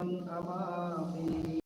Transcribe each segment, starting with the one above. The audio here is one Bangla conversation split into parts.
أبابيل ترميهم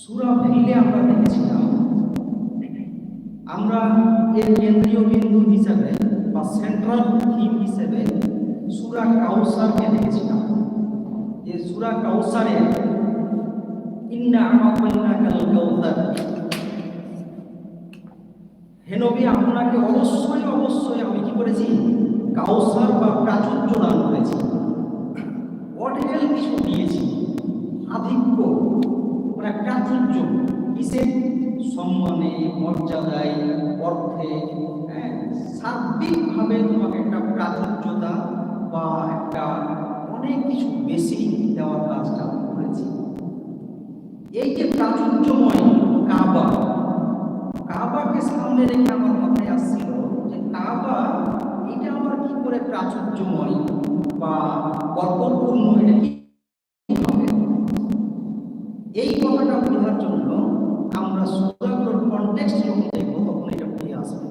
সুরা ফিলে আমরা দেখেছিলাম। আমরা এর কেন্দ্রীয় বিন্দু হিসেবে বা সেন্ট্রাল থিম হিসেবে সুরা কাউসারকে দেখেছিলাম। যে সুরা কাউসারের ইন্না আমাকাল কাউসার আপনাকে অবশ্যই অবশ্যই আমি কি করেছি? কাউসার বা প্রাচুর্য দান করেছি। অঢেল কিছু দিয়েছি? আধিক্য। প্রাচুর্য কিসে সম্মানে, মর্যাদায়, অর্থে হ্যাঁ সার্বিকভাবে তোমাকে একটা প্রাচুর্যতা বা একটা অনেক কিছু বেশি দেওয়ার কাজটা করেছি। এই যে প্রাচুর্যময় কাবা, কাবাকে সামনে রেখে আমার মাথায় আসছিল যে কাবা, এটা আমার কি করে প্রাচুর্যময় বা বরকতপূর্ণ এটা কি হবে এই কথাটা বোঝার জন্য আমরা সূরাগুলোর কনটেক্সট যখন দেখব তখন এটা বুঝে আসবে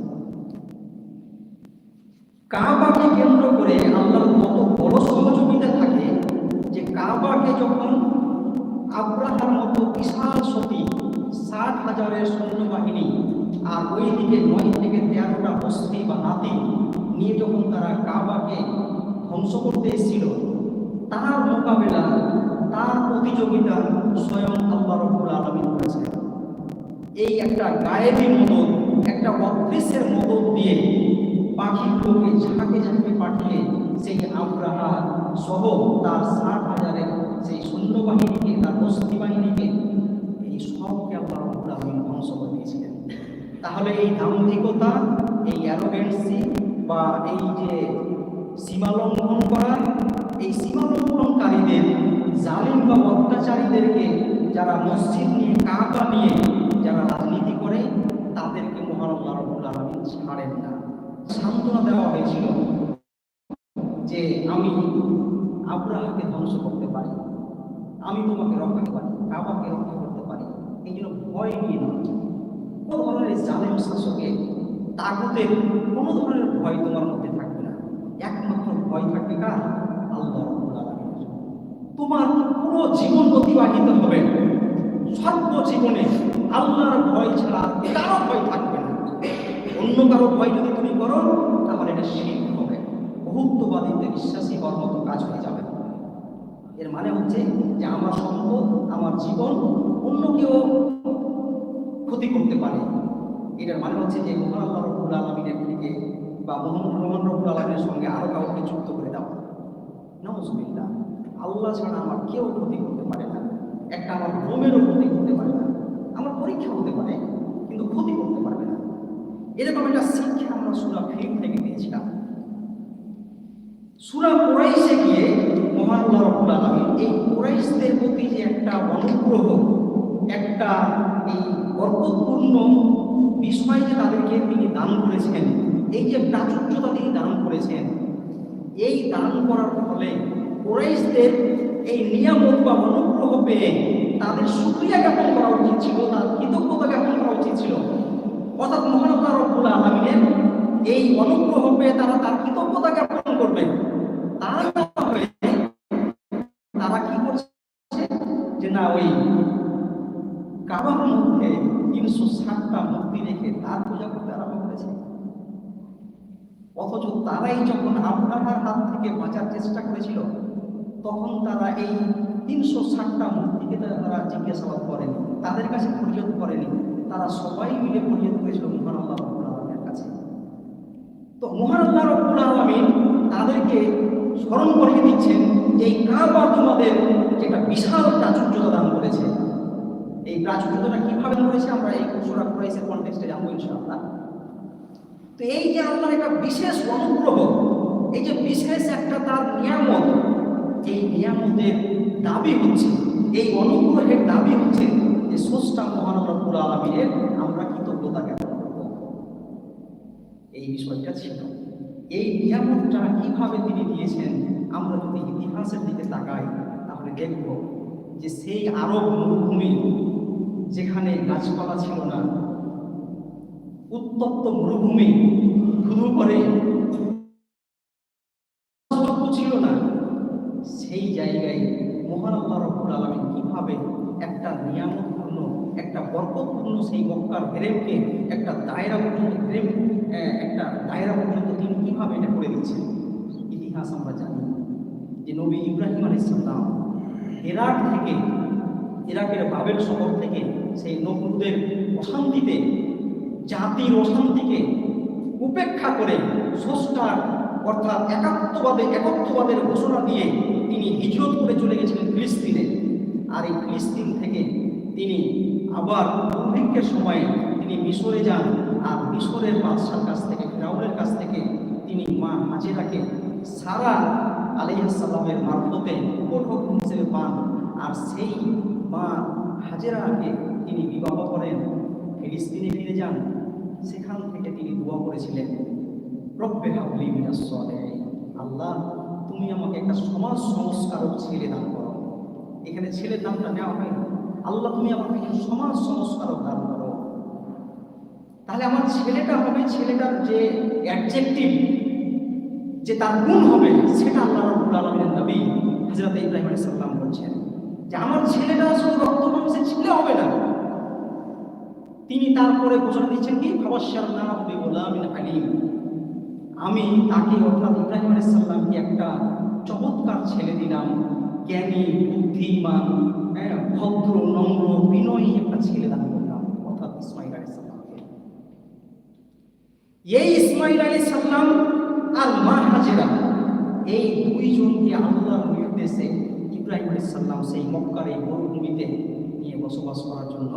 কাবাকে কেন্দ্র করে আল্লাহর কত বড় সহযোগিতা থাকে যে কাবাকে যখন আব্রাহার মতো বিশাল সতী ষাট হাজারের সৈন্যবাহিনী আর ওই দিকে নয় থেকে তেরোটা বস্তি বা হাতি নিয়ে যখন তারা কাবাকে ধ্বংস করতে এসেছিল তার মোকাবেলা তার প্রতিযোগিতা স্বয়ং আল্লাহ রব্বুল আলমী করেছেন। এই একটা গায়েবী মদত, একটা অদৃশ্যের মদত দিয়ে পাখিগুলোকে ঝাঁকে ঝাঁকে পাঠিয়ে সেই আব্রাহা সহ তার ষাট হাজারের সেই সৈন্যবাহিনীকে তার বস্তি বাহিনীকে এই সবকে আল্লাহ রব্বুল আলমিন ধ্বংস করে দিয়েছিলেন। তাহলে এই দাম্ভিকতা এই অ্যারোগেন্সি বা এই যে সীমা লঙ্ঘন করা, এই সীমা লঙ্ঘনকারীদের জালিম বা অত্যাচারীদেরকে যারা মসজিদ নিয়ে, কাবা নিয়ে যারা রাজনীতি করে, তাদেরকে মহান ছাড়েন না। সান্ত্বনা দেওয়া হয়েছিল যে আমি আব্রাহাকে ধ্বংস করতে পারি। আমি তোমাকে রক্ষা পারি, কাবাকে রক্ষা করতে পারি। এই জন্য ভয় নিয়ে না কোনো ধরনের জালেম শাসকে তাগুতের কোনো ধরনের ভয় তোমার মধ্যে থাকবে না। একমাত্র ভয় থাকবে কার? আল্লাহ তোমার পুরো জীবন অতিবাহিত হবে সর্ব জীবনে আল্লাহর ভয় ছাড়া কারও ভয় থাকবে না। অন্য কারও ভয় যদি তুমি করো, তাহলে এটা শিল্প হবে। বহুত্ববাদীতে বিশ্বাসী হওয়ার মতো কাজ হয়ে যাবে এর মানে হচ্ছে যে আমার সম্পদ, আমার জীবন অন্য কেউ ক্ষতি করতে পারে। এটার মানে হচ্ছে যে মহান আল্লাহ রব্বুল আলমিনের থেকে বা মোহাম্মদ রহমান রব্বুল আলমিনের সঙ্গে আরও কাউকে যুক্ত করে দাও। নজবিল্লা আল্লাহ ছাড়া আমার কেউ ক্ষতি করতে পারে না। একটা আমার বোমেরও ক্ষতি করতে পারে না। আমার পরীক্ষা হতে পারে, কিন্তু ক্ষতি করতে পারবে না। এরকম একটা শিক্ষা আমরা সুরা ফিল্ম থেকে পেয়েছিলাম। সুরা কোরাইশে গিয়ে মহান এই কোরাইশদের প্রতি যে একটা অনুগ্রহ, একটা এই বরকতপূর্ণ বিষয় যে তাদেরকে তিনি দান করেছেন, এই যে প্রাচুর্যতা তিনি দান করেছেন, এই দান করার ফলে কোরাইশদের এই নিয়ামত বা অনুগ্রহ পেয়ে তাদের সুক্রিয়া জ্ঞাপন করা উচিত ছিল, তার কৃতজ্ঞতা জ্ঞাপন করা উচিত ছিল। অর্থাৎ মহান আল্লাহ রব্বুল আলামিনের এই অনুগ্রহ পেয়ে তারা তার কৃতজ্ঞতা জ্ঞাপন করবে। তা তারা কি করছে? যে না, ওই কাবার মধ্যে তিনশো ষাটটা মূর্তি রেখে তার পূজা করতে আরম্ভ করেছে। অথচ তারাই যখন আব্রাহার হাত থেকে বাঁচার চেষ্টা করেছিল তখন তারা এই তিনশো ষাটটা মূর্তিকে তারা জিজ্ঞাসাবাদ করেনি। তাদের কাছে ফরিয়াদ করেনি। তারা সবাই মিলে ফরিয়াদ করেছিল মহান আল্লাহ রব্বুল আলমের কাছে। তো মহান আল্লাহ রব্বুল আলমিন তাদেরকে স্মরণ করিয়ে দিচ্ছেন, এই কাবা তোমাদের যেটা বিশাল প্রাচুর্যতা দান করেছে। এই প্রাচুর্যতা কীভাবে করেছে আমরা এই সুরা কুরাইশের কনটেক্সটে জানব ইনশাআল্লাহ। তো এই যে আল্লাহর একটা বিশেষ অনুগ্রহ, এই যে বিশেষ একটা তার নিয়ামত এই নিয়ামতের দাবি হচ্ছে, এই অনুগ্রহের দাবি হচ্ছে যে স্রষ্টা মহান রব্বুল আলমীর আমরা কৃতজ্ঞতা জ্ঞাপন করব। এই বিষয়টা ছিল। এই নিয়ামতটা কীভাবে তিনি দিয়েছেন, আমরা যদি ইতিহাসের দিকে তাকাই, তাহলে দেখব যে সেই আরব মরুভূমি যেখানে গাছপালা ছিল না, উত্তপ্ত মরুভূমি শুধু করে ছিল না সেই জায়গায় মহান আল্লাহ রব্বুল আলমিন কীভাবে একটা নিয়ামতপূর্ণ একটা বরকতপূর্ণ সেই হেরেমকে একটা দায়রা পর্যন্ত হেরেম একটা দায়রা পর্যন্ত তিনি কীভাবে এটা করে দিচ্ছেন? ইতিহাস আমরা জানি যে নবী ইব্রাহিম আলাইসাল্লাম ইরাক থেকে ইরাকের বাবেল শহর থেকে সেই নবুদের অশান্তিতে, জাতির অশান্তিকে উপেক্ষা করে স্রষ্টার অর্থাৎ একাত্মবাদে, একত্ববাদের ঘোষণা দিয়ে তিনি হিজরত করে চলে গেছিলেন ফিলিস্তিনে। আর এই তিনি আবার দুর্ভিক্ষের সময়ে তিনি মিশরে যান আর মিশরের বাদশার কাছ থেকে, ফেরাউনের কাছ থেকে তিনি মা হাজেরাকে সারা আলাইসাল্লামের মারফতে উপঢৌকন হিসেবে পান আর সেই মা হাজেরাকে তিনি বিবাহ করেন। ফিলিস্তিনে ফিরে যান। সেখান থেকে তিনি দোয়া করেছিলেন, রব্বে হাবলি মিনাস সালিহিন। আল্লাহ, তুমি আমাকে একটা সমাজ সংস্কারক ছেলে দান করো। এখানে ছেলের নামটা নেওয়া হয় আল্লাহ তুমি আমাকে সমাজ সংস্কারক দান করো। তাহলে আমার ছেলেটা হবে ছেলেটার যে অ্যাডজেক্টিভ যে তার গুণ হবে, সেটা আল্লাহ রাব্বুল আলামিনের নবী হযরত ইব্রাহিম সালাম বলছেন। যে আমার ছেলেটা শুধু রক্ত মাংসের ছেলে হবে না। তিনি তারপরে ঘোষণা দিচ্ছেন কি ভাবাসার না হবে গোলামিন আলিম। আমি তাকে অর্থাৎ ইব্রাহিম আলাইসাল্লামকে একটা চমৎকার ছেলে দিলাম। জ্ঞানী বুদ্ধিমান হ্যাঁ, ভদ্র নম্র বিনয়ী একটা ছেলে দান করলাম অর্থাৎ ইসমাইল আলাইসাল্লামকে এই ইসমাইল আলাইসাল্লাম আর মা হাজেরা এই দুইজনকে আল্লাহর নির্দেশে ইব্রাহিম আলাইসাল্লাম সেই মক্কার এই মরুভূমিতে নিয়ে বসবাস করার জন্য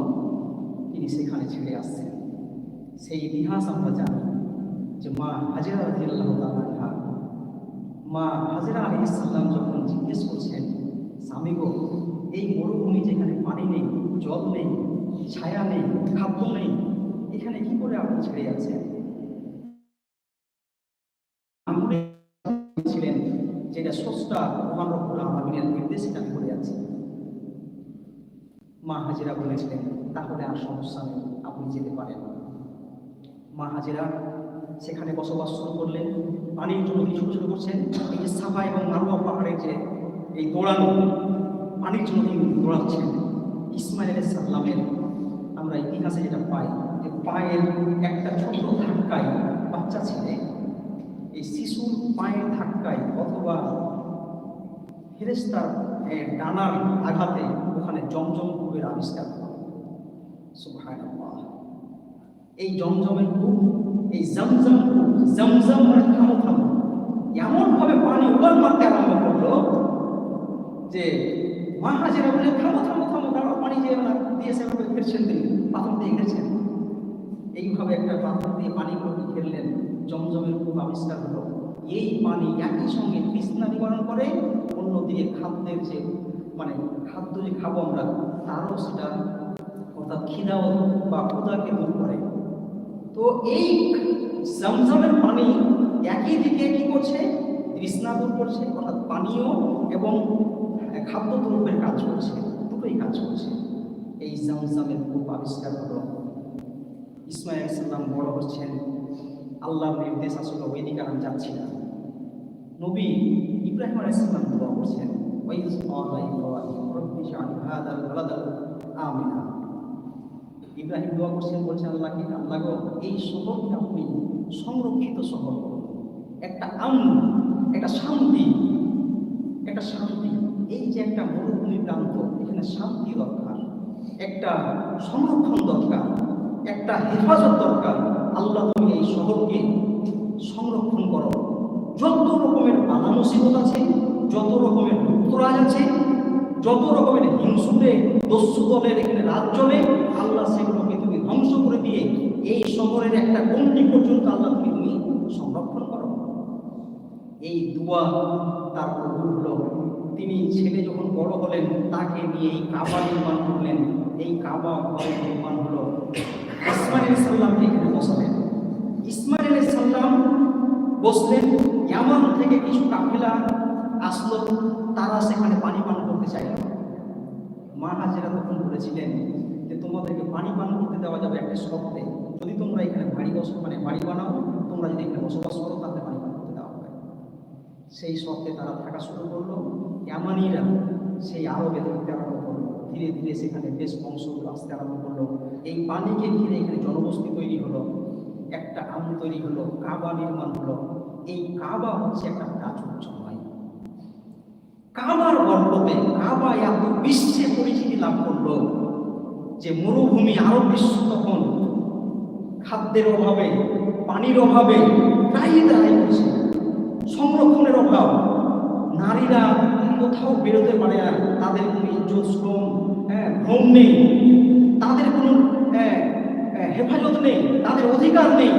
তিনি সেখানে ছেড়ে আসছেন। সেই ইতিহাস আমরা জানি যে মা হাজেরা তাআলা মা হাজেরা আলাইহিস সালাম যখন জিজ্ঞেস করছেন স্বামী এই মরুভূমি যেখানে পানি নেই, জল নেই, ছায়া নেই, খাদ্য নেই, এখানে কি করে আপনি ছেড়ে আছেন ছিলেন, যেটা স্রষ্টা মহান রব্বুল আলামিনের করে আছি মা হাজিরা বলেছিলেন, তাহলে আর সমস্যা নেই, আপনি যেতে পারেন। মা হাজিরা সেখানে বসবাস শুরু করলেন, পানির জন্য তিনি ছোট ছোট করছেন? এই যে সাফা এবং মারুয়া পাহাড়ের যে এই দৌড়ানো পানির জন্য তিনি দৌড়াচ্ছেন ইসমাইল সাল্লামের আমরা ইতিহাসে যেটা পাই যে পায়ের একটা ছোট ধাক্কায় বাচ্চা ছেলে এই শিশুর পায়ের ধাক্কায় অথবা ফেরেস্তার ডানার আঘাতে ওখানে জমজম কূপের আবিষ্কার সুবহানাল্লাহ। এই জমজমের কূপ এই জমজম জমজম মানে এমন ভাবে পানি উবার মারতে আরম্ভ করল যে মা হাজিরা বলে থামো থামো থামো দাঁড়াও পানি যে না দিয়ে সেভাবে ফিরছেন তিনি, পাথর দিয়ে ঘেরছেন এইভাবে একটা পাথর দিয়ে পানিগুলোকে ঘেরলেন, জমজমের কূপ আবিষ্কার হলো। এই পানি একই সঙ্গে তৃষ্ণা নিবারণ করে অন্যদিকে খাদ্যের যে মানে খাদ্য যে খাব আমরা, তারও সেটা অর্থাৎ খিদাও বা ক্ষুদাকে দূর করে। তো এই জমজমের পানি একই দিকে কি করছে? তৃষ্ণা দূর করছে, অর্থাৎ পানীয় এবং খাদ্য দ্রব্যের কাজ করছে, দুটোই কাজ করছে। এই জমজমের কূপ আবিষ্কার হলো। ইসমাইল সাল্লাম বড় হচ্ছেন। আল্লাহর নির্দেশ আসলে ওইদিকে আমি যাচ্ছি না। নবী ইব্রাহিম আলাইসাল্লাম দোয়া করছেন আমিনা ইব্রাহিম দোয়া করছেন, বলছেন, আল্লাহকে, আল্লাহ এই শহরকে আপনি সংরক্ষিত শহর একটা আম একটা শান্তি একটা শান্তি। এই যে একটা মরুভূমি প্রান্ত, এখানে শান্তি দরকার, একটা সংরক্ষণ দরকার, একটা হেফাজত দরকার। আল্লাহ তুমি এই শহরকে সংরক্ষণ করো। যত রকমের বাধা মুসিবত আছে, যত রকমের লুপ্তরাজ আছে, যত রকমের হিংসুতে দস্যু দলের এখানে রাজ চলে আল্লাহ সেগুলোকে তুমি ধ্বংস করে দিয়ে এই শহরের একটা গন্ডি পর্যন্ত আল্লাহ তুমি তুমি সংরক্ষণ করো। এই দুয়া তার কবুল তিনি ছেলে যখন বড় হলেন, তাকে নিয়ে এই কাবা নির্মাণ করলেন। এই কাবা নির্মাণ হলো। ইসমাইল সাল্লামকে এখানে বসালেন। ইসমাইল সাল্লাম বসলেন, ইয়ামান থেকে কিছু কাফেলা আসলো, তারা সেখানে পানি পান করতে চাইল। মা হাজেরা তখন বলেছিলেন যে, তোমাদেরকে পানি পান করতে দেওয়া যাবে একটা শর্তে। যদি তোমরা এখানে বাড়ি বস মানে বাড়ি বানাও, তোমরা যদি এখানে বসবাস করো তাহলে পানি পান করতে দেওয়া হবে সেই শর্তে তারা থাকা শুরু করল। ইয়ামানিরা সেই আরবে থাকতে আরম্ভ করল। ধীরে ধীরে সেখানে বেশ বংশগুলো আসতে আরম্ভ করল। এই পানিকে ঘিরে এখানে জনবসতি তৈরি হলো। একটা আম তৈরি হলো, কাবা নির্মাণ হলো। এই কাবা হচ্ছে একটা প্রাচুর্য নয় কাবার বরকতে কাবা এত বিশ্বে পরিচিতি লাভ করল যে মরুভূমি আরব বিশ্ব তখন। খাদ্যের অভাবে, পানির অভাবে প্রায় দাঁড়াই সংরক্ষণের অভাব। নারীরা কোথাও বেরোতে পারে না তাদের কোনো ইজ্জত শ্রম হ্যাঁ ভ্রম নেই। তাদের কোনো হ্যাঁ, হ্যাঁ, হেফাজত নেই তাদের অধিকার নেই।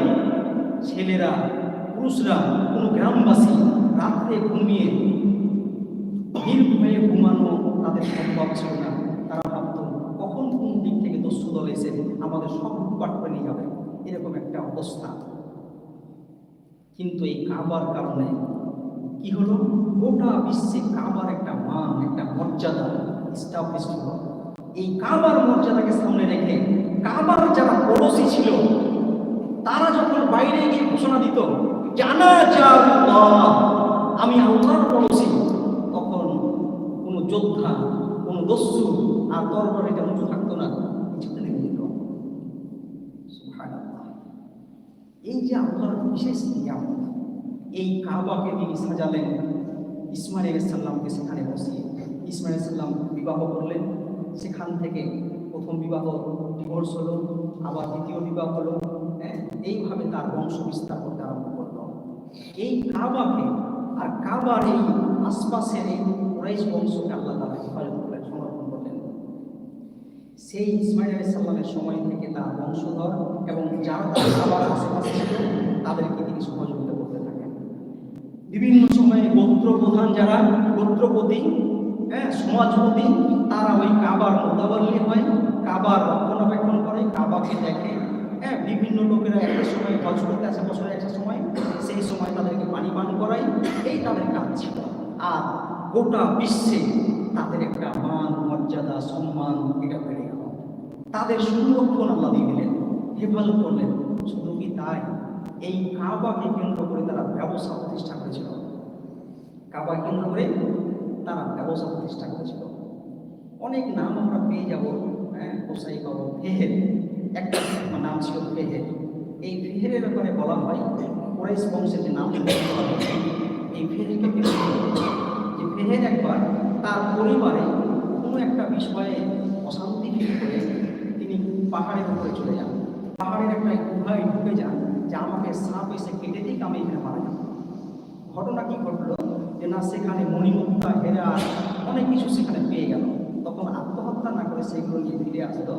ছেলেরা পুরুষরা কোনো গ্রামবাসী রাত্রে ঘুমিয়ে নির্ভয়ে ঘুমানো তাদের সম্ভব ছিল না। তারা ভাবত কখন কোন দিক থেকে দস্যু দল এসে আমাদের সব লুটপাট করে নিয়ে যাবে? এরকম একটা অবস্থা। কিন্তু এই কাবার কারণে কি হলো? গোটা বিশ্বে কাবার একটা মান, একটা মর্যাদা স্টাবলিশ হলো। এই কাবার মর্যাদাকে সামনে রেখে কাবার যারা পড়োশি ছিল, তারা যখন বাইরে গিয়ে ঘোষণা দিত, জানা আমি আল্লাহর পড়োশি তখন কোনো যোদ্ধা, কোনো দস্যু আর তরবারিটা উঁচু থাকতো না। এই যে আল্লাহর বিশেষ নিয়ামত, এই কাবাকে তিনি সাজালেন। ইসমাইল সাল্লামকে সেখানে বসিয়ে, ইসমাইল সাল্লাম বিবাহ করলেন। সেখান থেকে প্রথম বিবাহ ডিভোর্স হলো, আবার দ্বিতীয় বিবাহ হলো হ্যাঁ? এইভাবে তার বংশ বিস্তার করতে আরম্ভ করল। এই কাবাকে আর কাবার এই আশপাশের এই বংশকে আল্লাহ তারা হেফাজত সেই ইসমাইল আলাইহিস সাল্লামের সময় থেকে তার বংশধর এবং যারা তার আবার আশেপাশে ছিল তাদেরকে তিনি সহযোগিতা করতে থাকেন। বিভিন্ন সময়ে গোত্র প্রধান যারা, গোত্রপতি হ্যাঁ সমাজপতি, তারা ওই কাবার মোতাবাল্লি হয়, কাবার রক্ষণাবেক্ষণ করে, কাবাকে দেখে হ্যাঁ বিভিন্ন লোকেরা একটা সময় হজ করতে আসে, বছরে একটা সময়, সেই সময় তাদেরকে পানি পান করাই এই তাদের কাজ ছিল। আর গোটা বিশ্বে তাদের একটা মান, মর্যাদা, সম্মান এটা বেড়ে গেল। তাদের সংরক্ষণ আল্লাহ দিলেন, হেফাজত করলেন। শুধু কি তাই? এই কাবাকে কেন্দ্র করে তারা ব্যবসা প্রতিষ্ঠা করেছিল। কাবা কেন্দ্র করে তারা ব্যবসা প্রতিষ্ঠা করেছিল। অনেক নাম আমরা পেয়ে যাব হ্যাঁ কোসাই পাবো ফেহের। একটা নাম ছিল ফেহের। এই ফেহেরের ব্যাপারে বলা হয়, কোরাইশ বংশের যে নাম এই ফেহেরকে ফেহের একবার তার পরিবারে কোনো একটা বিষয়ে অশান্তি ফিল করে তিনি পাহাড়ের উপরে চলে যান। পাহাড়ের একটা গুহায় ঢুকে যান, যে আমাকে সাপ এসে কেটে দিক আমি এখানে মারা যাব ঘটনা কি ঘটলো? যে না, সেখানে মণিমুক্তা হেরা অনেক কিছু সেখানে পেয়ে গেল। তখন আত্মহত্যা না করে সেগুলো নিয়ে ফিরে আসলো।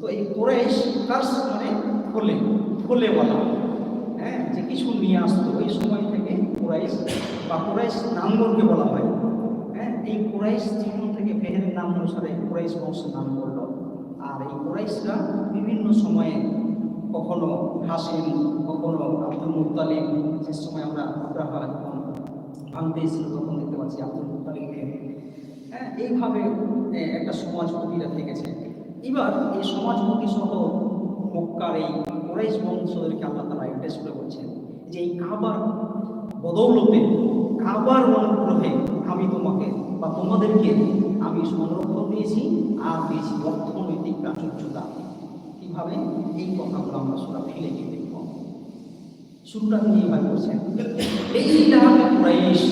তো এই কোরেশ কার্স মানে ফলে ফলে বলা হ্যাঁ যে কিছু নিয়ে আসতো ওই সময় থেকে কোরাইশ বা কোরাইশ নামগণকে বলা হয়। হ্যাঁ এই কুরাইশ জীবন থেকে ফেহের নাম অনুসারে কুরাইশ বংশের নাম করল। আর এই কোরাইশরা বিভিন্ন সময়ে কখনো হাসিম, কখনো আব্দুল মুতালিম যে সময় আমরা যখন ভাঙতে এসেছিল তখন দেখতে পাচ্ছি আব্দুল মুতালিমকে হ্যাঁ এইভাবে একটা সমাজপতিরা থেকেছে। এবার এই সমাজপতি সহ মক্কার এই কোরাইশ বংশদেরকে আল্লাহ তারা অ্যাড্রেস করে বলছেন যে এই কাবার বদৌলতে কাবার অনুগ্রহে আমি তোমাকে বা তোমাদেরকে আমি সংরক্ষণ দিয়েছি আর দিয়েছি অর্থনৈতিক প্রাচুর্যতা। কীভাবে? এই কথাগুলো আমরা সুরা ফেলে গিয়ে দেখব। শুরুটা তিনি এইভাবে করছেন এই ইলাহে কুরাইশ।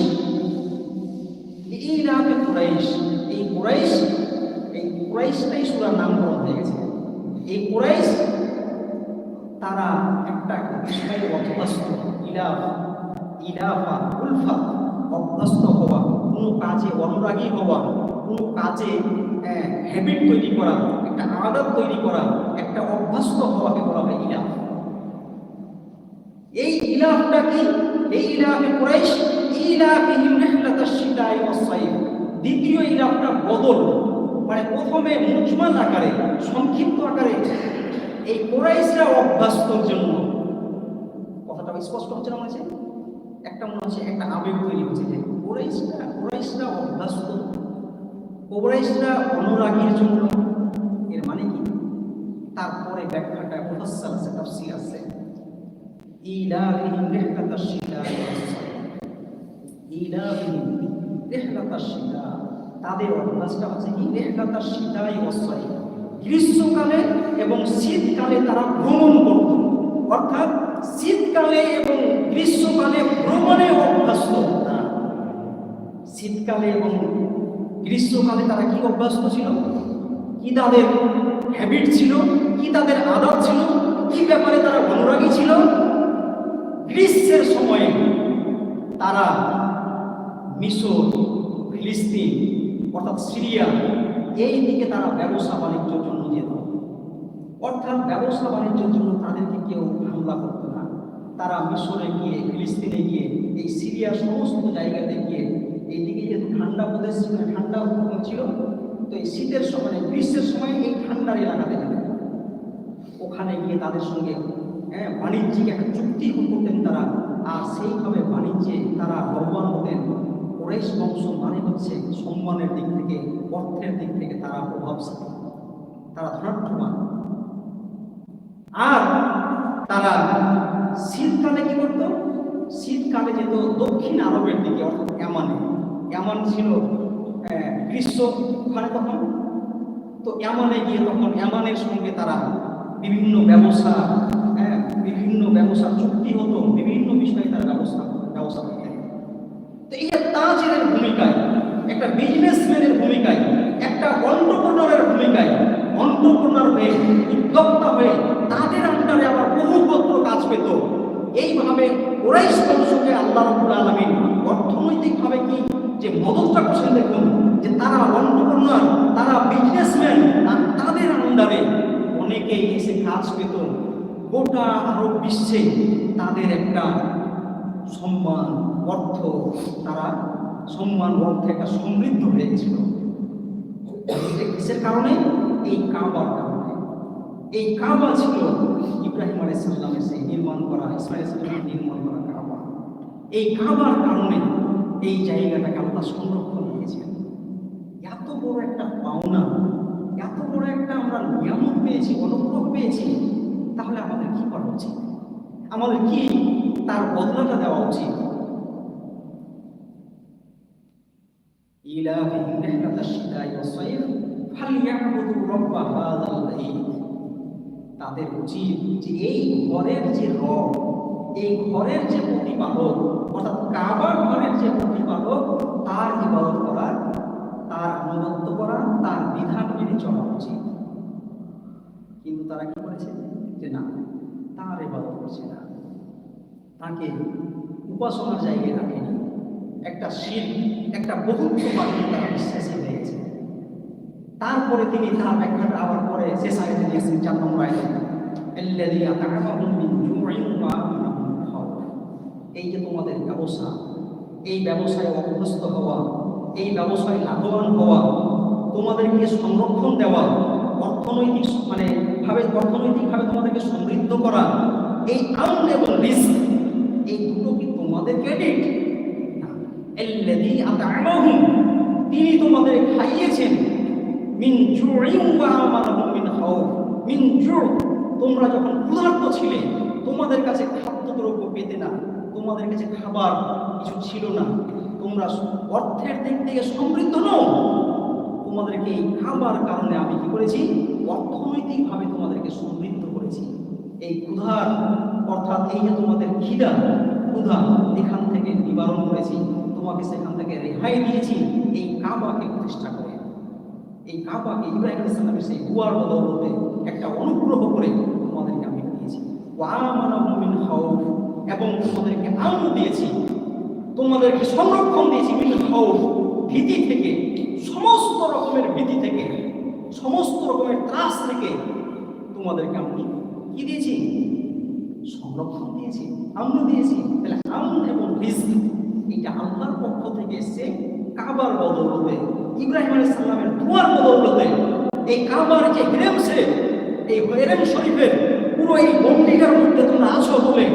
এই ইলাহে কুরাইশ। এই কুরাইশ, এই কুরাইশটাই সুরার নামকরণ হয়ে গেছে। এই কুরাইশ তারা একটা বিষয়ে অভ্যস্ত ইলাফ ইলাফা উলফা অভ্যস্ত হওয়া, কোনো কাজে অনুরাগী হওয়া, কোনো কাজে হ্যাবিট তৈরি করা, একটা আদত তৈরি করা, একটা অভ্যস্ত হওয়াকে বলা হয় ইলাফ। এই ইলাফটা কি এই ইলাফে কুরাইশ ইলাফিহিম রিহলাতাশ শিতাই ওয়াস সাইফ, দ্বিতীয় ইলাফটা বদল মানে প্রথমে মুজমাল আকারে, সংক্ষিপ্ত আকারে, এই কোরাইশরা অভ্যস্তর জন্য। কথাটা স্পষ্ট হচ্ছে না মনে একটা মনে হচ্ছে একটা আবেগ তৈরি হচ্ছে যে কোরাইশরা কোরাইশরা অভ্যস্ত। কোরাইশরা অনুরাগীর জন্য। এর মানে কি? তারপরে ব্যাখ্যাটা মুফাসসাল আছে, তাফসীর আছে। ইলাহিহিম রিহলাতাশ সাইফ ইলাহিহিম রিহলাতাশ শিতা তাদের অভ্যাসটা হচ্ছে কি? রেহলাতার শীতাই অশ্বাই গ্রীষ্মকালে এবং শীতকালে তারা ভ্রমণ করত। অর্থাৎ শীতকালে এবং গ্রীষ্মকালে ভ্রমণে অভ্যস্ত তারা শীতকালে এবং গ্রীষ্মকালে তারা কি অভ্যস্ত ছিল? কি তাদের হ্যাবিট ছিল? কি তাদের আদত ছিল? কি ব্যাপারে তারা অনুরাগী ছিল? গ্রীষ্মের সময়ে তারা মিশর, ফিলিস্তিন, অর্থাৎ সিরিয়া, এই দিকে তারা ব্যবসা বাণিজ্যের জন্য যেত। অর্থাৎ ব্যবসা বাণিজ্যের জন্য তাদেরকে কেউ হামলা করতো না। তারা মিশরে গিয়ে, ফিলিস্তিনে গিয়ে, এই সিরিয়া সমস্ত জায়গাতে গিয়ে এইদিকে যেহেতু ঠান্ডা প্রদেশ ঠান্ডা ছিল, তো এই শীতের সময় গ্রীষ্মের সময় এই ঠান্ডার এলাকাতে ওখানে গিয়ে তাদের সঙ্গে হ্যাঁ বাণিজ্যিক একটা চুক্তি করতেন তারা, আর সেইভাবে বাণিজ্যে তারা লাভবান হতেন কোরেশ বংশ মানে হচ্ছে সম্মানের দিক থেকে, অর্থের দিক থেকে তারা প্রভাবশালী। তারা ধনাঢ্যমান। আর তারা শীতকালে কি করত? শীতকালে যেত দক্ষিণ আরবের দিকে, অর্থাৎ এমানে। এমন ছিল গ্রীষ্ম ওখানে তখন। তো এমনে গিয়ে তখন এমানের সঙ্গে তারা বিভিন্ন ব্যবসা হ্যাঁ বিভিন্ন ব্যবসা, চুক্তি হতো, বিভিন্ন বিষয়ে তারা ব্যবস্থা ব্যবসা করতেন। তো এই তাজের ভূমিকায়, একটা বিজনেসম্যানের ভূমিকায়, একটা অন্টপ্রনারের ভূমিকায় অন্টপ্রনার হয়ে, উদ্যোক্তা হয়ে তাদের আন্ডারে আবার বহু পত্র কাজ পেত। এইভাবে ওরাই বংশকে আল্লাহ রব্বুল আলমিন অর্থনৈতিকভাবে কি যে মদতটা করছেন দেখুন, যে তারা অন্টপ্রনার তারা বিজনেসম্যান তাদের আন্ডারে অনেকেই এসে কাজ পেত। গোটা আরব বিশ্বে তাদের একটা সম্মান, অর্থ, তারা সম্মান, অর্থে একটা সমৃদ্ধ হয়ে গেছিল কিসের কারণে? এই কাবার কারণে এই কাবা ছিল ইব্রাহিম আলাইসাল্লামের সেই নির্মাণ করা ইসমাইল সাল্লামের নির্মাণ করা কাবা এই কাবার কারণে এই জায়গাটাকে আল্লাহ সংরক্ষণ দিয়েছেন এত বড় একটা পাওনা এত বড় একটা আমরা নিয়ামত পেয়েছি অনুগ্রহ পেয়েছি তাহলে আমাদের কি করা উচিত আমাদের কি তার বদলাটা দেওয়া উচিত إلههم رحلة الشتاء والصيف তাদের উচিত যে এই ঘরের যে রব, এই ঘরের যে প্রতিপালক, অর্থাৎ কাবার ঘরের যে প্রতিপালক, তার ইবাদত করার তার আনুগত্য করার তার বিধান মেনে চলা উচিত। কিন্তু তারা কি করেছে? যে না, তার ইবাদত করছে না। তাকে উপাসনার জায়গায় রাখেনি একটা শিল্প, একটা বহুত্ববাদী তারা বিশ্বাসী হয়েছে তারপরে তিনি তার ব্যাখ্যাটা আবার পরে শেষ আয়তে দিয়েছেন চার নম্বর আয়তে। এই যে তোমাদের ব্যবসা, এই ব্যবসায় অভ্যস্ত হওয়া, এই ব্যবসায় লাভবান হওয়া, তোমাদেরকে সংরক্ষণ দেওয়া, অর্থনৈতিক মানে ভাবে, অর্থনৈতিকভাবে তোমাদেরকে সমৃদ্ধ করা, এই আউন এবং রিস্ক এই দুটো কি তোমাদের ক্রেডিট তিনি তোমাদের খাইয়েছেন। মিন মিন মিন তোমরা যখন ক্ষুধার্ত ছিলে, তোমাদের কাছে খাদ্যদ্রব্য পেতে না, তোমাদের কাছে খাবার কিছু ছিল না, তোমরা অর্থের দিক থেকে সমৃদ্ধ নও। তোমাদেরকে এই খাবার কারণে আমি কি করেছি? অর্থনৈতিকভাবে তোমাদেরকে সমৃদ্ধ করেছি। এই ক্ষুধার, অর্থাৎ এই যে তোমাদের খিদা, ক্ষুধা এখান থেকে নিবারণ করেছি, তোমাকে সেখান থেকে রেহাই দিয়েছি, এই কাবাকে প্রতিষ্ঠা করে। এই কাবাকে ইব্রাহিম ইসলামের সেই দুয়ার বদৌলতে একটা অনুগ্রহ করে তোমাদেরকে আমি দিয়েছি। ওয়ামানাহুম মিন এবং তোমাদেরকে আমন দিয়েছি। তোমাদেরকে সংরক্ষণ দিয়েছি মিন খাউফ ভীতি থেকে, সমস্ত রকমের ভীতি থেকে, সমস্ত রকমের ত্রাস থেকে তোমাদেরকে আমি কি দিয়েছি? সংরক্ষণ দিয়েছি আমন দিয়েছি। তাহলে আমন এবং রিস্ক এটা আল্লাহর পক্ষ থেকে এসছে কাবার বদৌলতে। ইব্রাহিম আলাইহিস সালামের দুয়ার বদৌলতে এই কাবার যে হেরেম এই হেরেম শরীফের পুরো এই গন্ডিকার মধ্যে তোমরা আছো বলে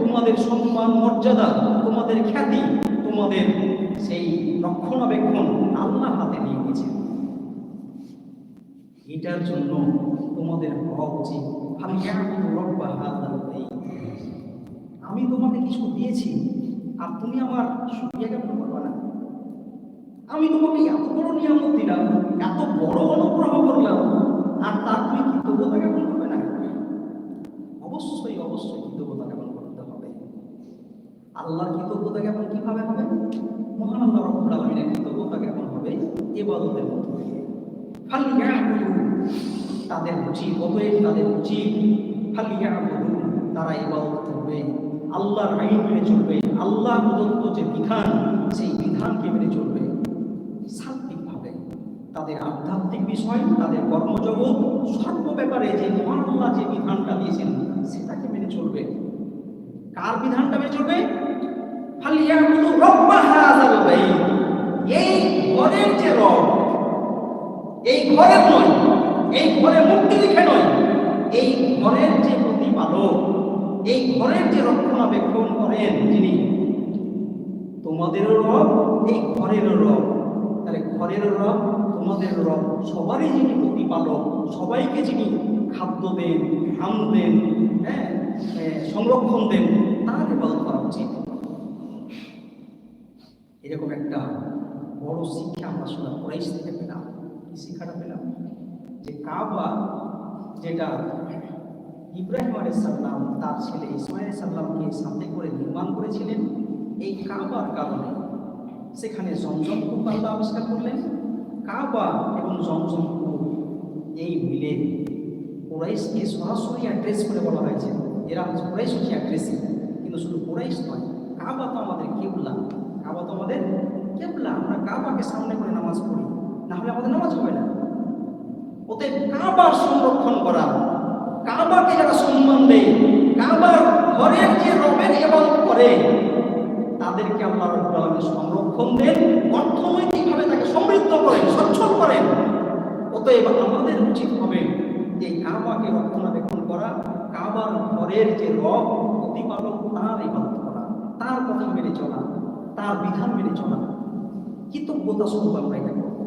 তোমাদের সম্মান, মর্যাদা, তোমাদের খ্যাতি, তোমাদের সেই রক্ষণাবেক্ষণ আল্লাহ হাতে নিয়ে গেছে এটার জন্য তোমাদের হওয়া উচিত, আমি। আমি তোমাকে কিছু দিয়েছি, আর তুমি আমার সুবিধা জ্ঞাপন করবে না আমি তোমাকে এত বড় নিয়ামত দিলাম, এত বড় অনুগ্রহ করলাম, আর তার তুমি কৃতজ্ঞতা জ্ঞাপন করবে না অবশ্যই অবশ্যই কৃতজ্ঞতা জ্ঞাপন করতে হবে। আল্লাহর কৃতজ্ঞতা জ্ঞাপন কীভাবে হবে? মহান আল্লাহ রব্বুল আলামিনের কৃতজ্ঞতা জ্ঞাপন হবে ইবাদতের মধ্য দিয়ে। তাদের উচিত, অতএব তাদের উচিত ফালিয়াবুদু তারা ইবাদত করবে। আল্লাহর আইন মেনে চলবে। আল্লাহ প্রদত্ত যে বিধান, সেই বিধানকে মেনে চলবে। তাদের আধ্যাত্মিক বিষয়, তাদের কর্মজগৎ, সর্ব ব্যাপারে যে মহান যে বিধানটা দিয়েছেন, সেটাকে মেনে চলবে। কার বিধানটা মেনে চলবে? এই ঘরের যে রব, এই ঘরের নয়, এই ঘরে মুক্তি লিখে নয়, এই ঘরের যে প্রতিপালক, এই ঘরের যে রক্ষণাবেক্ষণ করেন যিনি তোমাদেরও রব, এই ঘরেরও রব। তাহলে ঘরের রব তোমাদের রব। সবারই যিনি প্রতিপালক, সবাইকে যিনি খাদ্য দেন ঘাম দেন হ্যাঁ সংরক্ষণ দেন, তার ইবাদত করা উচিত। এরকম একটা বড় শিক্ষা আমরা শোনা কোরাইশ থেকে পেলাম। কি শিক্ষাটা পেলাম? যে কাবা, যেটা ইব্রাহিম আলাইহিস সালাম তার ছেলে ইসমাইল সাল্লামকে সামনে করে নির্মাণ করেছিলেন, এই কাবার কারণে। সেখানে জমজম কূপ আবিষ্কার করলেন। কাবা এবং জমজম কূপ এই মিলে কোরাইশকে সরাসরি অ্যাড্রেস করে বলা হয়েছে। এরা হচ্ছে কোরাইশ হচ্ছে অ্যাড্রেসিং কিন্তু শুধু কোরাইশ নয়, কাবা তো আমাদের কেবলা। কাবা তো আমাদের কেবলা। আমরা কাবাকে সামনে করে নামাজ পড়ি। না হলে আমাদের নামাজ হবে না। অতএব কাবার সংরক্ষণ করা, কাবাকে যারা সম্মান দেয়, কাবার ঘরের যে রবের ইবাদত করে তাদেরকে আল্লাহ রাব্বুল আলামিন সংরক্ষণ দেন, অর্থনৈতিকভাবে তাকে সমৃদ্ধ করেন, সচ্ছল করেন। অতএব আমাদের উচিত হবে এই কাবাকে রক্ষণাবেক্ষণ করা, কাবার ঘরের যে রব, প্রতিপালক, তার ইবাদত করা, তার কথা মেনে চলা, তার বিধান মেনে চলা। কৃতজ্ঞতা স্বরূপ আমরা এটা করব।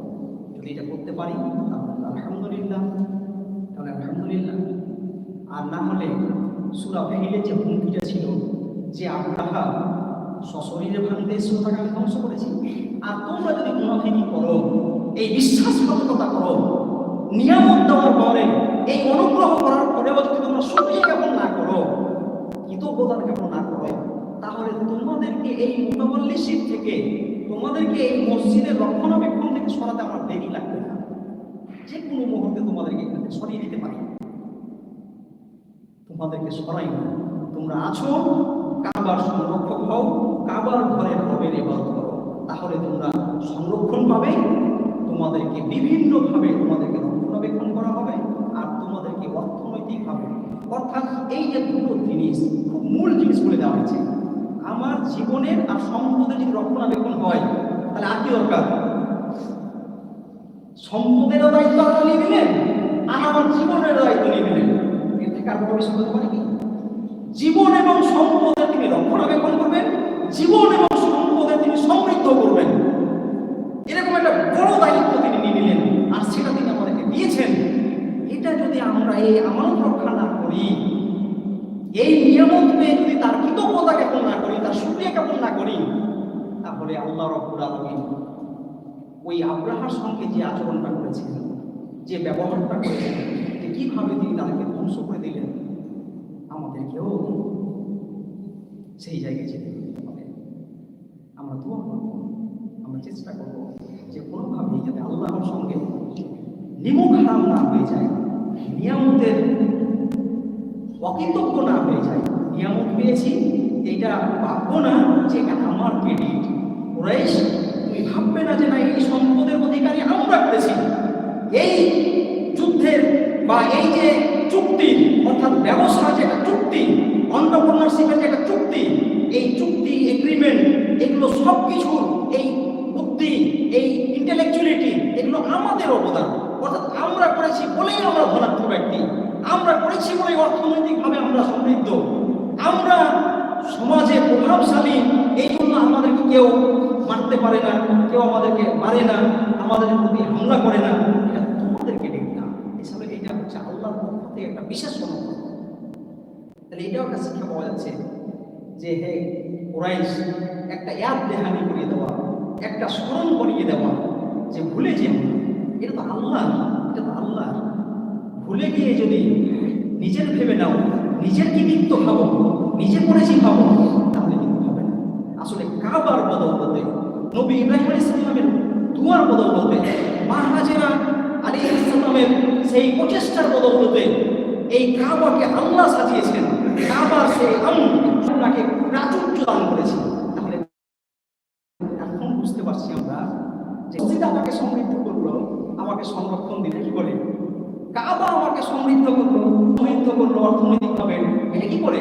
যদি এটা করতে পারি আলহামদুলিল্লাহ। তাহলে আলহামদুলিল্লাহ। আর না হলে সুরা ফেলে যে হুমকিটা ছিল, যে আব্রাহা সশরীরে ভাঙতে শ্রোতাকে আমি ধ্বংস করেছি। আর তোমরা যদি মুনাফিকি করো, এই বিশ্বাসঘাতকতা করো, নিয়ামত দেওয়ার পরে, এই অনুগ্রহ করার পরেও যদি তোমরা সত্যি কেমন না করো, কৃতজ্ঞতা কেমন না করো, তাহলে তোমাদেরকে এই মোতাবল্লিশির থেকে, তোমাদেরকে এই মসজিদের রক্ষণাবেক্ষণ থেকে সরাতে আমার দেরি লাগবে না। যে কোনো মুহূর্তে তোমাদেরকে এখান থেকে সরিয়ে দিতে পারি। তোমাদেরকে সরাই না। তোমরা আছো কাবার সংরক্ষক হও, কাবার ঘরের রবের ইবাদত করো। তাহলে তোমরা সংরক্ষণ পাবে, তোমাদেরকে বিভিন্নভাবে তোমাদেরকে রক্ষণাবেক্ষণ করা হবে আর তোমাদেরকে অর্থনৈতিকভাবে অর্থাৎ এই যে দুটো জিনিস, খুব মূল জিনিস বলে দেওয়া হয়েছে। আমার জীবনের আর সম্পদের যদি রক্ষণাবেক্ষণ হয়, তাহলে আর কি দরকার? সম্পদেরও দায়িত্ব আপনি নিয়ে নিলেন, আর আমার জীবনের দায়িত্ব নিয়ে নিলেন। এর থেকে আর বড় বেশি হতে পারে কি? জীবন এবং সম্পদের তিনি রক্ষণাবেক্ষণ করবেন? জীবন এবং সম্পদের তিনি সমৃদ্ধ করবেন। এরকম একটা বড় দায়িত্ব তিনি নিয়ে নিলেন, আর সেটা তিনি আমাদেরকে দিয়েছেন। এটা যদি আমরা এই আমানত রক্ষা না করি, এই নিয়ামত পেয়ে যদি তার কৃতজ্ঞতা জ্ঞাপন না করি, তার সুক্রিয়া জ্ঞাপন না করি, তাহলে আল্লাহ রব্বুল আলমিন ওই আব্রাহার সঙ্গে যে আচরণটা করেছিলেন যে ব্যবহারটা করেছিলেন যে কীভাবে তিনি তাদেরকে ধ্বংস করে দিলেন, আমাদেরকেও সেই জায়গায় যেতে হবে আমরা দোয়া করব আমরা চেষ্টা করব যে কোনোভাবেই যাতে আল্লাহর সঙ্গে নিমুখ হারাম না হয়ে যায়, নিয়ামতের অকৃতজ্ঞ না হয়ে যায়। নিয়ামত পেয়েছি এটা ভাববো না যে আমার ক্রেডিট ওরাইশ তুমি ভাববে না যে না, এই সম্পদের অধিকারী আমরা করেছি। এই যুদ্ধের বা এই যে চুক্তি, অর্থাৎ ব্যবসা যে একটা চুক্তি অন্টারপ্রনারশিপের যে একটা চুক্তি, এই চুক্তি এগ্রিমেন্ট এগুলো সব কিছুর এই বুদ্ধি, এই ইন্টেলেকচুয়ালিটি এগুলো আমাদের অবদান। অর্থাৎ আমরা করেছি বলেই আমরা ধনাত্ম ব্যক্তি। আমরা করেছি বলেই অর্থনৈতিকভাবে আমরা সমৃদ্ধ। আমরা সমাজে প্রভাবশালী, এই জন্য আমাদেরকে কেউ মারতে পারে না, কেউ আমাদেরকে মারে না, আমাদের প্রতি হামলা করে না। তোমাদেরকে ডেকে না এসবে এটা হচ্ছে থেকে একটা বিশেষ অনুভব তাহলে এটাও একটা শিক্ষা পাওয়া যাচ্ছে। যে হে ওরাইশ একটা এক দেহানি করিয়ে দেওয়া, একটা স্মরণ করিয়ে দেওয়া, যে ভুলে যে এটা তো আল্লাহ, এটা তো আল্লাহ। ভুলে গিয়ে যদি নিজের ভেবে নাও, নিজের কৃতিত্ব ভাবো নিজে করেছি ভাবো তাহলে কিন্তু হবে না। আসলে কাবার বদৌলতে, নবী ইব্রাহিম আলী ইসলামের দুয়ার বদৌলতে মা হাজেরা আলী ইসলামের সেই প্রচেষ্টার বদৌলতে এই কাবাকে আল্লাহ সাজিয়েছেন। কাবার সেই আপনাকে প্রাচুর্য দান করেছে। তাহলে এখন বুঝতে পারছি আমরা যে মসজিদ আমাকে সমৃদ্ধ করল, আমাকে সংরক্ষণ দিলে কি করে? কাবা আমাকে সমৃদ্ধ করল সমৃদ্ধ করল অর্থনৈতিকভাবে। এটা কি করে?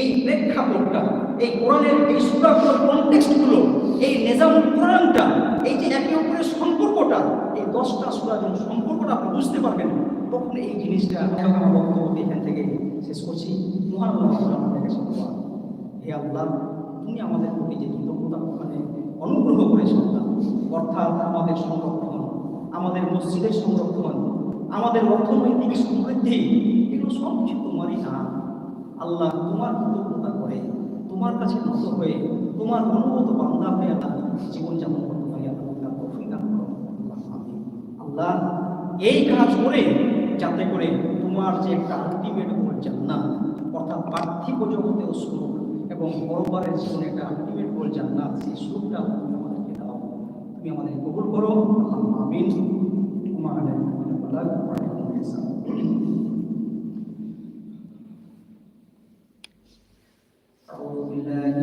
এই প্রেক্ষাপটটা, এই কোরআনের এই সুরাগুলোর কনটেক্সটগুলো এই নেজাম কোরআনটা, এই যে একে অপরের সম্পর্কটা, এই দশটা সুরা যখন সম্পর্কটা আপনি বুঝতে পারবেন। তখন এই জিনিসটা আমার বক্তব্য এখান থেকে শেষ করছি। মহান আমাদের হে আল্লাহ, তুমি আমাদের প্রতি যে কৃতজ্ঞতা মানে অনুগ্রহ করেছ অর্থাৎ আমাদের সংরক্ষণ, আমাদের মসজিদের সংরক্ষণ, আমাদের অর্থনৈতিক সমৃদ্ধি, এগুলো সব কিছু তোমারই না আল্লাহ, তোমার কৃতজ্ঞতা করে, তোমার কাছে নত হয়ে, তোমার অনুগত বান্দা হয়ে আল্লাহ জীবনযাপন করতে পারি। আল্লাহ আল্লাহ, এই কাজ করে যাতে করে তোমার যে একটা আলটিমেট গোল জান্নাত, অর্থাৎ পার্থিব জগতেও সুখ এবং পরবারের জীবনে একটা আলটিমেট গোল জান্নাত, সেই সুখটা তুমি আমাদেরকে দাও। তুমি আমাদের কবুল করো। আমিন। أعوذ بالله